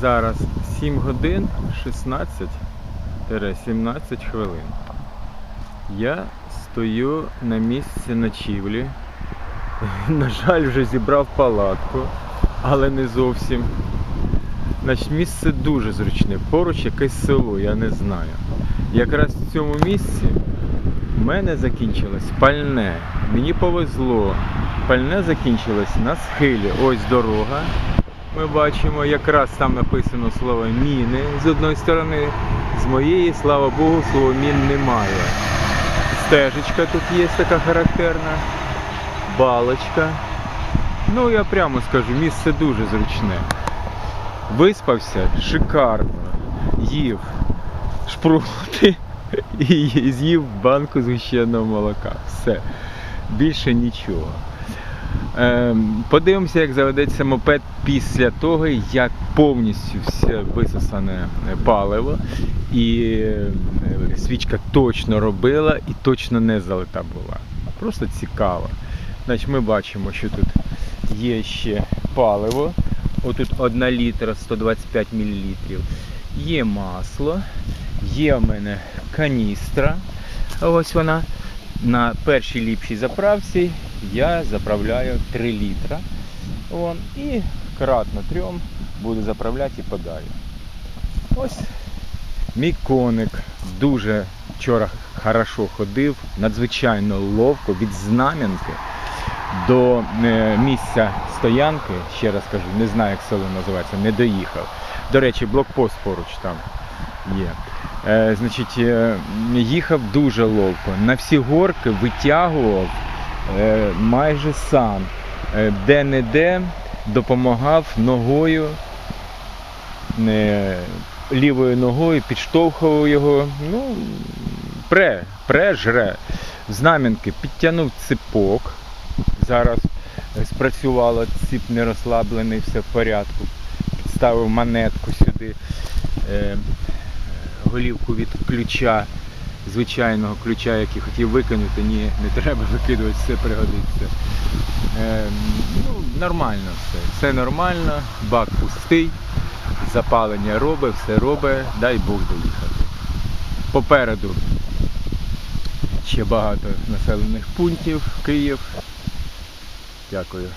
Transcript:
Зараз 7 годин 16-17 хвилин. Я стою на місці ночівлі. На жаль, вже зібрав палатку, але не зовсім. Значить, місце дуже зручне. Поруч якесь село, я не знаю. Якраз в цьому місці в мене закінчилось пальне. Мені повезло. Пальне закінчилось на схилі. Ось дорога. Ми бачимо, якраз там написано слово міни з одної сторони. З моєї, слава Богу, слова мін немає. Стежечка тут є така характерна, балочка. Ну, я прямо скажу, місце дуже зручне. Виспався шикарно, їв шпроти і з'їв банку згущеного молока. Все. Більше нічого. Ем, Подивимося, як заведеться мопед після того, як повністю все висосане паливо, і е, свічка точно робила і точно не залита була. Просто цікаво. Значить, ми бачимо, що тут є ще паливо. Отут 1 літра 125 мл. Є масло, є в мене каністра. Ось вона. На першій ліпшій заправці я заправляю 3 літра. Вон, і кратно трьом буду заправляти і подаю. Ось мій коник дуже вчора хорошо ходив, надзвичайно ловко від знам'янки до е, місця стоянки, ще раз кажу, не знаю, як село називається, не доїхав. До речі, блокпост поруч там є. Е, значить, е, їхав дуже ловко. На всі горки витягував майже сам. Е, де-не-де допомагав ногою, е, лівою ногою, підштовхував його. Ну, пре, пре. Знам'янки підтягнув ципок. Зараз е, спрацювало, ціп не розслаблений, все в порядку. Підставив монетку сюди. Е, голівку від ключа, звичайного ключа, який хотів викинути, ні, не треба викидувати, все пригодиться. Е, ну, нормально все. Все нормально, бак пустий, запалення робить, все робить, дай Бог доїхати. Попереду ще багато населених пунктів, Київ. Дякую.